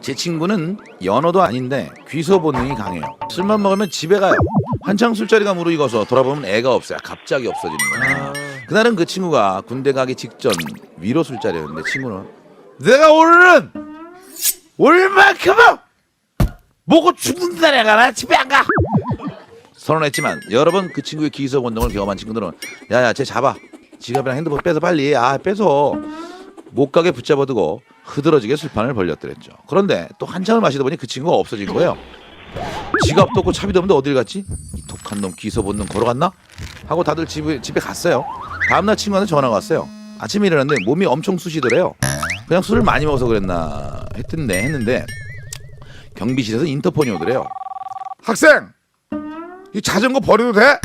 제 친구는 연어도 아닌데 귀소 본능이 강해요. 술만 먹으면 집에 가요. 한창 술자리가 무르익어서 돌아보면 애가 없어요. 갑자기 없어지는 거예요. 그날은 그 친구가 군대 가기 직전 위로 술자리였는데 친구는 내가 오늘은 얼만큼은 먹고 죽는다 내가 나 집에 안 가. 선언했지만 여러 번 그 친구의 기소 본능을 경험한 친구들은 야야 쟤 잡아 지갑이랑 핸드폰 빼서 빨리 아 빼서 못 가게 붙잡아두고 흐드러지게 술판을 벌렸더랬죠. 그런데 또 한참을 마시다 보니 그 친구가 없어진 거예요. 지갑도 없고 차비도 없는데 어딜 갔지? 이 독한 놈 기소 본능 걸어갔나? 하고 다들 집에 집에 갔어요. 다음날 친구한테 전화가 왔어요. 아침에 일어났는데 몸이 엄청 쑤시더래요. 그냥 술을 많이 먹어서 그랬나 했던데 했는데 경비실에서 인터폰이 오더래요. 학생 이 자전거 버려도 돼?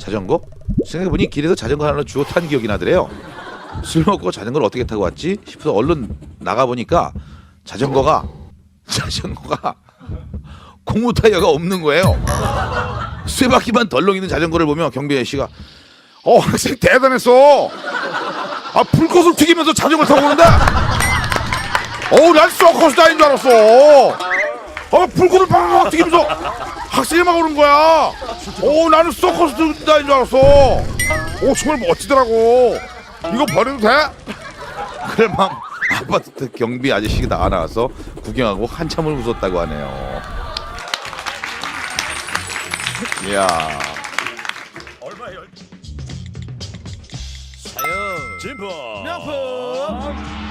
자전거? 생각해보니 길에서 자전거 하나를 주워 탄 기억이 나더래요. 술 먹고 자전거를 어떻게 타고 왔지? 싶어서 얼른 나가보니까 자전거가 자전거가 고무 타이어가 없는 거예요. 쇠 바퀴만 덜렁 있는 자전거를 보며 경비 아저씨가 어 학생 대단했어 아 불꽃을 튀기면서 자전거 타고 오는데 어우 난 서커스 다인 줄 알았어 어 불꽃을 팍팍 튀기면서 학생이 막 오는 거야 어 나는 서커스 다인 줄 알았어 오 정말 멋지더라고 이거 버려도 돼? 그럴만 아파트 경비 아저씨가 나와 나와서 구경하고 한참을 웃었다고 하네요. 이야. 진포 명품